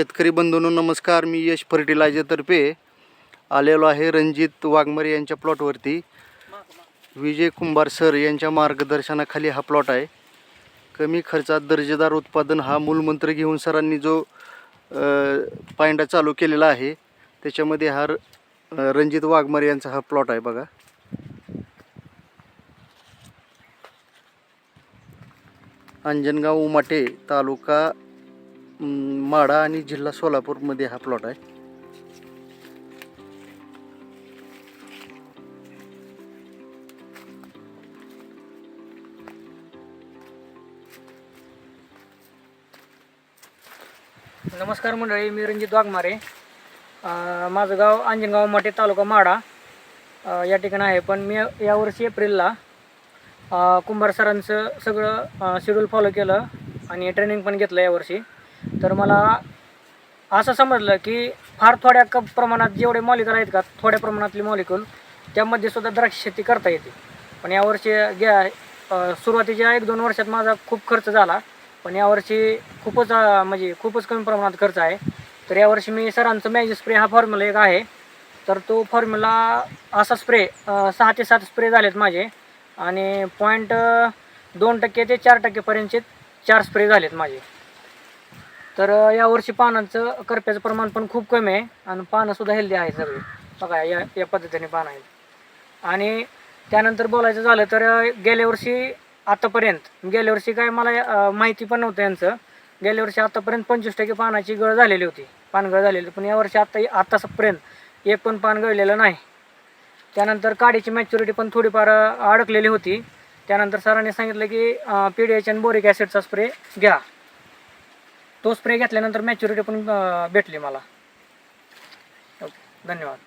शेतकरी बंधूंनो नमस्कार. मी यश फर्टिलायझरतर्फे आलेलो आहे रणजित वाघमरे यांच्या प्लॉटवरती. विजय कुंभार सर यांच्या मार्गदर्शनाखाली हा प्लॉट आहे. कमी खर्चात दर्जेदार उत्पादन हा मूलमंत्र घेऊन सरांनी जो पायंडा चालू केलेला आहे त्याच्यामध्ये हा र- रणजित वाघमारे यांचा हा प्लॉट आहे बघा. अंजनगाव उमाटे तालुका माडा आणि जिल्हा सोलापूरमध्ये हा प्लॉट आहे. नमस्कार मंडळी मी रणजित वाघमारे. माझं गाव अंजनगाव मटे तालुका माडा. या ठिकाणी आहे पण मी यावर्षी एप्रिलला कुंभार सरांचं सगळं शेड्यूल फॉलो केलं आणि ट्रेनिंग पण घेतलं यावर्षी तर मला असं समजलं की फार थोड्या क प्रमाणात जेवढे मॉलिकल आहेत का थोड्या प्रमाणातले मॉलिकल त्यामध्ये सुद्धा द्राक्ष शेती करता येते. पण यावर्षी ग्या सुरुवातीच्या एक दोन वर्षात माझा खूप खर्च झाला पण यावर्षी खूपच म्हणजे खूपच कमी प्रमाणात खर्च आहे. तर यावर्षी मी सरांचं मॅजिक स्प्रे हा फॉर्म्युला एक आहे. तर तो फॉर्म्युला असा स्प्रे सहा ते सात स्प्रे झालेत माझे आणि पॉईंट दोन टक्के ते चार टक्केपर्यंतचे चार स्प्रे झालेत माझे. तर यावर्षी पानांचं करप्याचं प्रमाण पण खूप कमी आहे. आणि पानंसुद्धा हेल्दी आहे सगळे. बघा या या पद्धतीने पानं आहेत. आणि त्यानंतर बोलायचं झालं तर गेल्या वर्षी आतापर्यंत गेल्या वर्षी काय मला माहिती पण नव्हतं यांचं. गेल्या वर्षी आतापर्यंत पंचवीस टक्के पानाची गळ झालेली होती. पानगळ झालेली पण यावर्षी आत्ता आतापर्यंत एक पण पान गळलेलं नाही. त्यानंतर काडीची मॅच्युरिटी पण थोडीफार अडकलेली होती. त्यानंतर सरांनी सांगितलं की पी डी एच आणि बोरिक ॲसिडचा स्प्रे घ्या. तो स्प्रे घेतल्यानंतर मॅच्युरिटी पण भेटली मला. ओके धन्यवाद.